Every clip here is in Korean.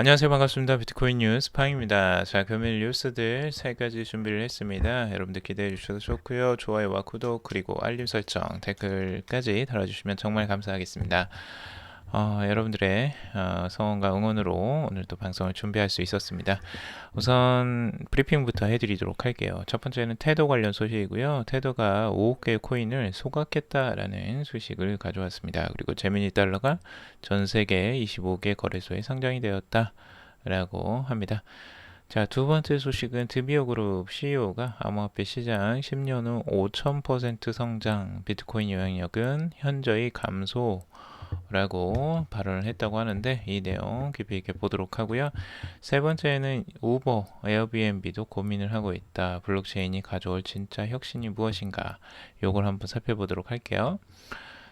안녕하세요. 반갑습니다. 비트코인 뉴스 팡입니다. 자, 금일 뉴스들 세 가지 준비를 했습니다. 여러분들 기대해 주셔도 좋고요. 좋아요와 구독 그리고 알림 설정, 댓글까지 달아주시면 정말 감사하겠습니다. 어, 여러분들의 어, 성원과 응원으로 오늘도 방송을 준비할 수 있었습니다. 우선 브리핑부터 해드리도록 할게요. 첫 번째는 테도 관련 소식이고요. 테도가 5억 개의 코인을 소각했다라는 소식을 가져왔습니다. 그리고 제미니 달러가 전 세계 25개 거래소에 상장이 되었다라고 합니다. 자, 두 번째 소식은 드비오 그룹 CEO가 암호화폐 시장 10년 후 5,000% 성장, 비트코인 영향력은 현저히 감소, 라고 발언을 했다고 하는데 이 내용 깊이 있게 보도록 하고요. 세 번째는 우버, 에어비앤비도 고민을 하고 있다. 블록체인이 가져올 진짜 혁신이 무엇인가? 요걸 한번 살펴보도록 할게요.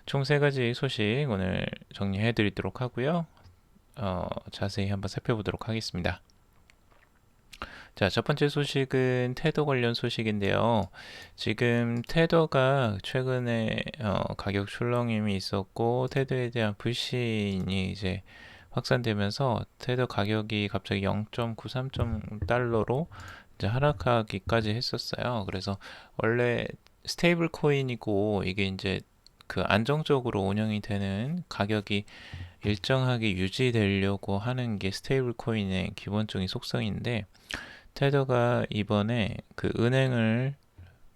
총 세 가지 소식 오늘 정리해 드리도록 하고요. 어, 자세히 한번 살펴보도록 하겠습니다. 자, 첫 번째 소식은 테더 관련 소식인데요. 지금 테더가 최근에 어, 가격 출렁임이 있었고 테더에 대한 불신이 이제 확산되면서 테더 가격이 갑자기 0.93달러로 이제 하락하기까지 했었어요. 그래서 원래 스테이블 코인이고 이게 이제 그 안정적으로 운영이 되는 가격이 일정하게 유지되려고 하는 게 스테이블 코인의 기본적인 속성인데 테더가 이번에 그 은행을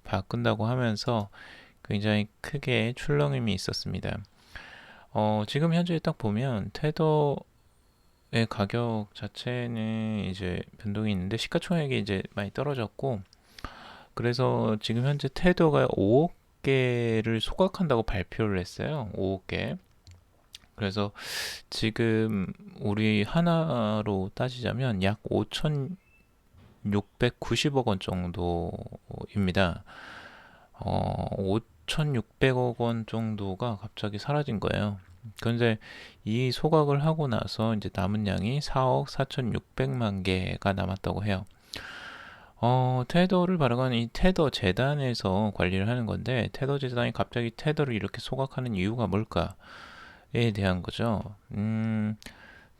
바꾼다고 하면서 굉장히 크게 출렁임이 있었습니다. 어, 지금 현재 딱 보면 테더의 가격 자체는 이제 변동이 있는데 시가총액이 이제 많이 떨어졌고 그래서 지금 현재 테더가 5억 개를 소각한다고 발표를 했어요. 5억 개. 그래서 지금 우리 하나로 따지자면 약 5천 690억 원 정도입니다. 어, 5,600억 원 정도가 갑자기 사라진 거예요. 그런데 이 소각을 하고 나서 이제 남은 양이 4억 4,600만 개가 남았다고 해요. 어, 테더를 발행하는 이 테더 재단에서 관리를 하는 건데 테더 재단이 갑자기 테더를 이렇게 소각하는 이유가 뭘까에 대한 거죠. 음,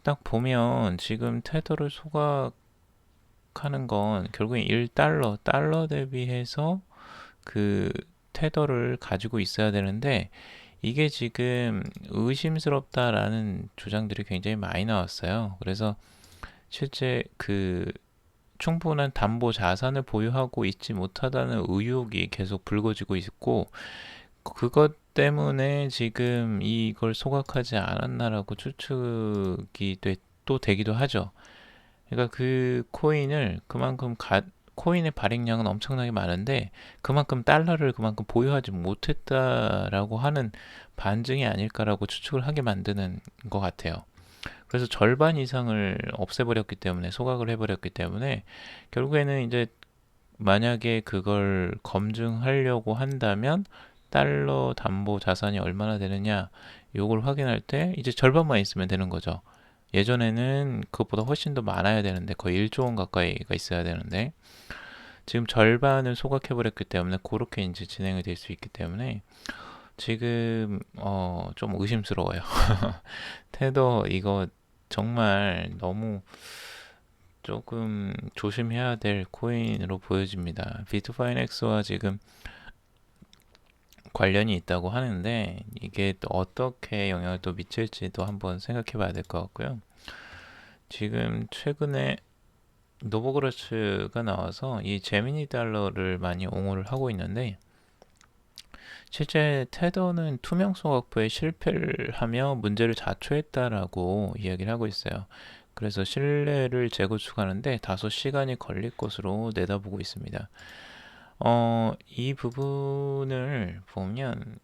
딱 보면 지금 테더를 소각 하는 건 결국엔 1달러, 달러 대비해서 그 테더를 가지고 있어야 되는데 이게 지금 의심스럽다라는 주장들이 굉장히 많이 나왔어요. 그래서 실제 그 충분한 담보 자산을 보유하고 있지 못하다는 의혹이 계속 불거지고 있고 그것 때문에 지금 이걸 소각하지 않았나라고 추측이 또 되기도 하죠. 그러니까 그 코인을 그만큼 가, 코인의 발행량은 엄청나게 많은데 그만큼 달러를 그만큼 보유하지 못했다라고 하는 반증이 아닐까라고 추측을 하게 만드는 것 같아요. 그래서 절반 이상을 없애버렸기 때문에 소각을 해버렸기 때문에 결국에는 이제 만약에 그걸 검증하려고 한다면 달러 담보 자산이 얼마나 되느냐 요걸 확인할 때 이제 절반만 있으면 되는 거죠. 예전에는 그것보다 훨씬 더 많아야 되는데 거의 1조 원 가까이가 있어야 되는데 지금 절반을 소각해 버렸기 때문에 그렇게 이제 진행이 될 수 있기 때문에 지금 어 좀 의심스러워요. 테더 이거 정말 너무 조금 조심해야 될 코인으로 보여집니다. 비트파이넥스와 지금 관련이 있다고 하는데 이게 또 어떻게 영향을 또 미칠지도 한번 생각해 봐야 될 것 같고요. 지금 최근에 노보그라츠가 나와서 이 제미니 달러를 많이 옹호를 하고 있는데 실제 테더는 투명성 확보에 실패를 하며 문제를 자초했다라고 이야기를 하고 있어요. 그래서 신뢰를 재구축하는데 다소 시간이 걸릴 것으로 내다보고 있습니다. 어, 이 부분을 보면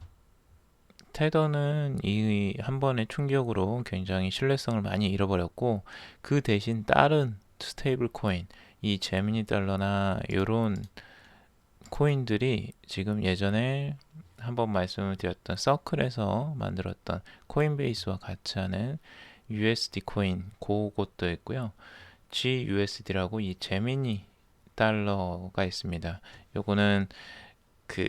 테더는 이 한 번의 충격으로 굉장히 신뢰성을 많이 잃어버렸고 그 대신 다른 스테이블 코인, 이 제미니 달러나 이런 코인들이 지금 예전에 한번 말씀을 드렸던 서클에서 만들었던 코인베이스와 같이 하는 USD 코인 그것도 있고요. GUSD라고 이 제미니 달러가 있습니다. 요거는 그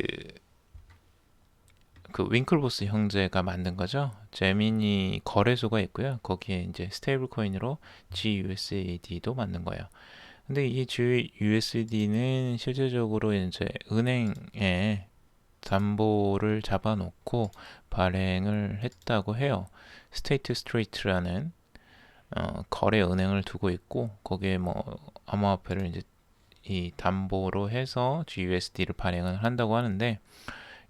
그 윙클보스 형제가 만든 거죠. 제미니 거래소가 있고요. 거기에 이제 스테이블 코인으로 GUSD도 만든 거예요. 근데 이 GUSD는 실질적으로 이제 은행에 담보를 잡아놓고 발행을 했다고 해요. 스테이트 스트레이트라는 어, 거래 은행을 두고 있고 거기에 뭐 암호화폐를 이제 이 담보로 해서 GUSD를 발행을 한다고 하는데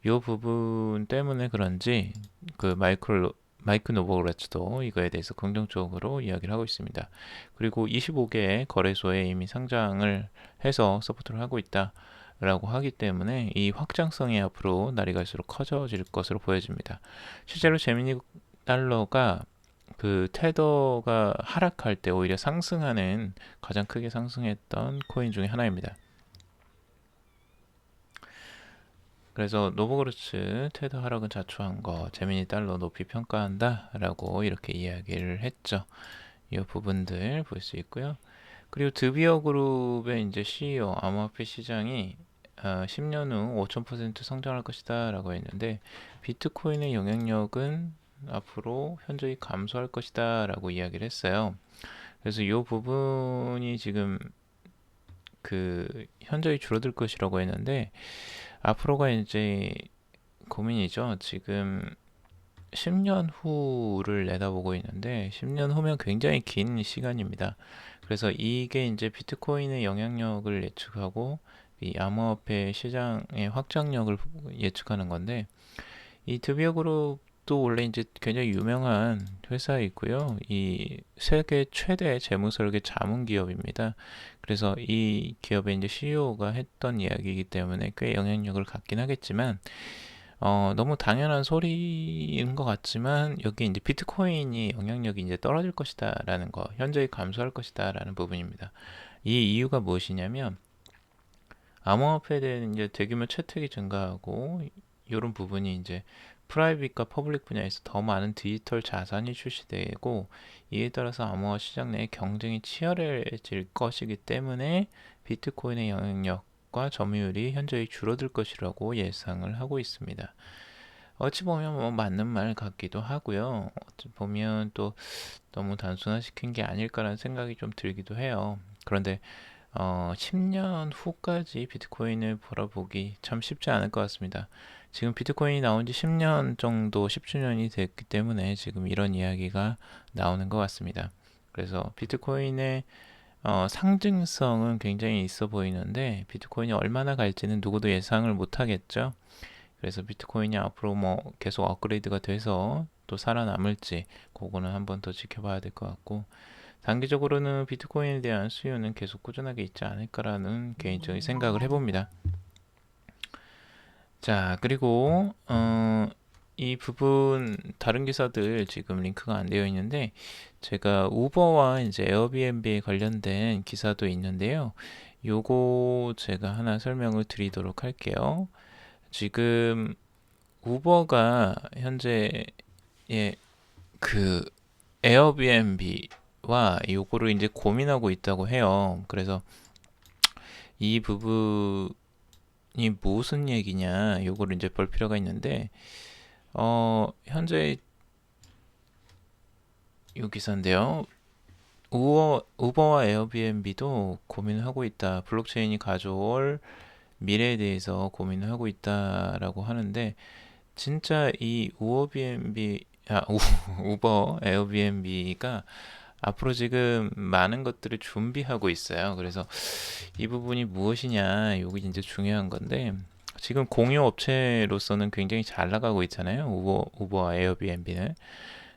이 부분 때문에 그런지 그 마이클 마이크 노보그라츠도 이거에 대해서 긍정적으로 이야기를 하고 있습니다. 그리고 25개의 거래소에 이미 상장을 해서 서포트를 하고 있다라고 하기 때문에 이 확장성이 앞으로 날이 갈수록 커져질 것으로 보여집니다. 실제로 제미니 달러가 그 테더가 하락할 때 오히려 상승하는 가장 크게 상승했던 코인 중에 하나입니다. 그래서 노보그르츠 테더 하락은 자초한 거 재민이 달러 높이 평가한다 라고 이렇게 이야기를 했죠. 이 부분들 볼 수 있고요. 그리고 드비어 그룹의 이제 CEO 암호화폐 시장이 어, 10년 후 5,000% 성장할 것이다 라고 했는데 비트코인의 영향력은 앞으로 현저히 감소할 것이다 라고 이야기를 했어요. 그래서 이 부분이 지금 그 현저히 줄어들 것이라고 했는데 앞으로가 이제 고민이죠. 지금 10년 후를 내다보고 있는데 10년 후면 굉장히 긴 시간입니다. 그래서 이게 이제 비트코인의 영향력을 예측하고 이 암호화폐 시장의 확장력을 예측하는 건데 이 드비어 그룹 도 원래 이제 굉장히 유명한 회사이고요. 이 세계 최대 재무 설계 자문 기업입니다. 그래서 이 기업의 이제 CEO가 했던 이야기이기 때문에 꽤 영향력을 갖긴 하겠지만 어, 너무 당연한 소리인 것 같지만 여기 이제 비트코인이 영향력이 이제 떨어질 것이다라는 거, 현저히 감소할 것이다라는 부분입니다. 이 이유가 무엇이냐면 암호화폐에 대한 이제 대규모 채택이 증가하고 이런 부분이 이제 프라이빗과 퍼블릭 분야에서 더 많은 디지털 자산이 출시되고 이에 따라서 암호화 시장 내 경쟁이 치열해질 것이기 때문에 비트코인의 영향력과 점유율이 현저히 줄어들 것이라고 예상을 하고 있습니다. 어찌 보면 뭐 맞는 말 같기도 하고요. 어찌 보면 또 너무 단순화시킨 게 아닐까라는 생각이 좀 들기도 해요. 그런데 어, 10년 후까지 비트코인을 벌어보기 참 쉽지 않을 것 같습니다. 지금 비트코인이 나온 지 10년 정도, 10주년이 됐기 때문에 지금 이런 이야기가 나오는 것 같습니다. 그래서 비트코인의 어, 상징성은 굉장히 있어 보이는데 비트코인이 얼마나 갈지는 누구도 예상을 못 하겠죠. 그래서 비트코인이 앞으로 뭐 계속 업그레이드가 돼서 또 살아남을지 그거는 한번 더 지켜봐야 될 것 같고 단기적으로는 비트코인에 대한 수요는 계속 꾸준하게 있지 않을까라는 개인적인 생각을 해봅니다. 자, 그리고 어, 이 부분 다른 기사들 지금 링크가 안 되어 있는데 제가 우버와 이제 에어비앤비에 관련된 기사도 있는데요. 요거 제가 하나 설명을 드리도록 할게요. 지금 우버가 현재 예, 그 에어비앤비 와 요거를 이제 고민하고 있다고 해요. 그래서 이 부분 이 무슨 얘기냐 요거를 이제 볼 필요가 있는데 어 현재 요 기사인데요 우버, 우버와 에어비앤비도 고민을 하고 있다 블록체인이 가져올 미래에 대해서 고민을 하고 있다라고 하는데 진짜 이 우어비앤비 아 우, 우버 에어비앤비가 앞으로 지금 많은 것들을 준비하고 있어요. 그래서 이 부분이 무엇이냐, 여기 이제 중요한 건데, 지금 공유 업체로서는 굉장히 잘 나가고 있잖아요. 우버, 우버와 에어비앤비는.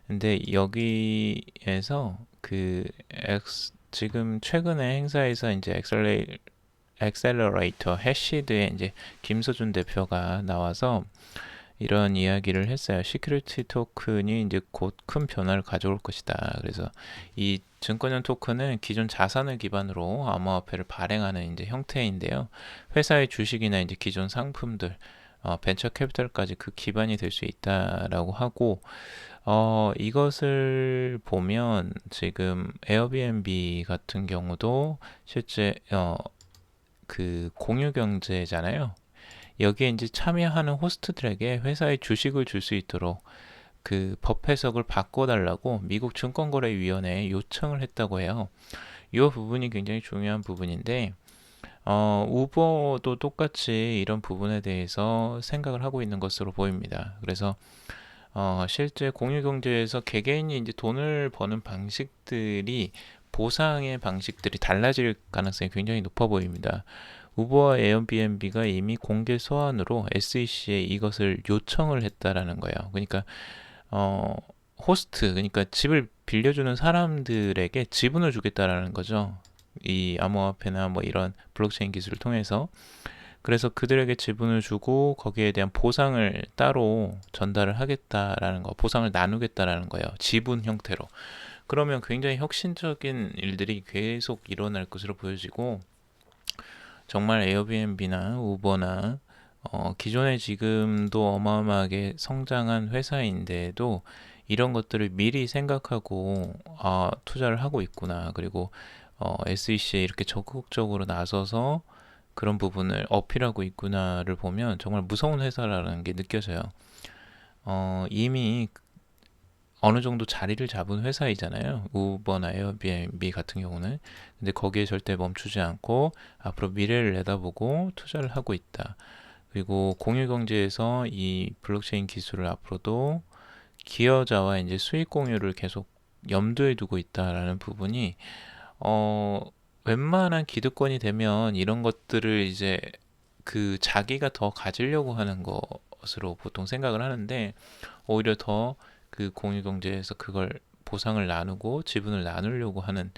근데 여기에서 그 엑스, 지금 최근에 행사에서 이제 엑셀레, 엑셀러레이터 해시드의 이제 김소준 대표가 나와서 이런 이야기를 했어요. 시큐리티 토큰이 이제 곧 큰 변화를 가져올 것이다. 그래서 이 증권형 토큰은 기존 자산을 기반으로 암호화폐를 발행하는 이제 형태인데요. 회사의 주식이나 이제 기존 상품들, 어, 벤처 캐피탈까지 그 기반이 될 수 있다라고 하고 어, 이것을 보면 지금 에어비앤비 같은 경우도 실제 어, 그 공유 경제잖아요. 여기에 이제 참여하는 호스트들에게 회사의 주식을 줄 수 있도록 그 법 해석을 바꿔달라고 미국 증권거래위원회에 요청을 했다고 해요. 이 부분이 굉장히 중요한 부분인데 어, 우버도 똑같이 이런 부분에 대해서 생각을 하고 있는 것으로 보입니다. 그래서 어, 실제 공유경제에서 개개인이 이제 돈을 버는 방식들이 보상의 방식들이 달라질 가능성이 굉장히 높아 보입니다. 우버와 에어비앤비가 이미 공개 소환으로 SEC에 이것을 요청을 했다라는 거예요. 그러니까 어, 호스트, 그러니까 집을 빌려주는 사람들에게 지분을 주겠다라는 거죠. 이 암호화폐나 뭐 이런 블록체인 기술을 통해서 그래서 그들에게 지분을 주고 거기에 대한 보상을 따로 전달을 하겠다라는 거, 보상을 나누겠다라는 거예요. 지분 형태로. 그러면 굉장히 혁신적인 일들이 계속 일어날 것으로 보여지고 정말 에어비앤비나 우버나 어, 기존에 지금도 어마어마하게 성장한 회사인데도 이런 것들을 미리 생각하고 아, 투자를 하고 있구나. 그리고 어, SEC에 이렇게 적극적으로 나서서 그런 부분을 어필하고 있구나를 보면 정말 무서운 회사라는 게 느껴져요. 어, 이미 어느 정도 자리를 잡은 회사이잖아요. 우버나 에어비앤비 같은 경우는. 근데 거기에 절대 멈추지 않고 앞으로 미래를 내다보고 투자를 하고 있다. 그리고 공유 경제에서 이 블록체인 기술을 앞으로도 기여자와 이제 수익 공유를 계속 염두에 두고 있다라는 부분이 어 웬만한 기득권이 되면 이런 것들을 이제 그 자기가 더 가지려고 하는 것으로 보통 생각을 하는데 오히려 더 그 공유 경제에서 그걸 보상을 나누고 지분을 나누려고 하는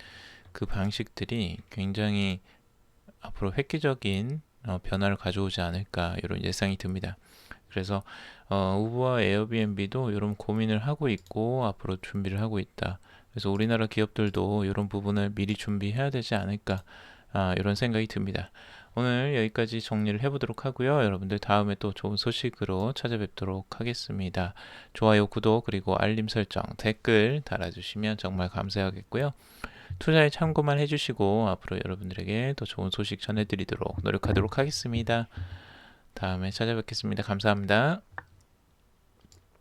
그 방식들이 굉장히 앞으로 획기적인 어, 변화를 가져오지 않을까 이런 예상이 듭니다. 그래서 어, 우버와 에어비앤비도 이런 고민을 하고 있고 앞으로 준비를 하고 있다. 그래서 우리나라 기업들도 이런 부분을 미리 준비해야 되지 않을까 아, 이런 생각이 듭니다. 오늘 여기까지 정리를 해보도록 하고요. 여러분들 다음에 또 좋은 소식으로 찾아뵙도록 하겠습니다. 좋아요, 구독, 그리고 알림 설정, 댓글 달아주시면 정말 감사하겠고요. 투자에 참고만 해주시고 앞으로 여러분들에게 더 좋은 소식 전해드리도록 노력하도록 하겠습니다. 다음에 찾아뵙겠습니다. 감사합니다.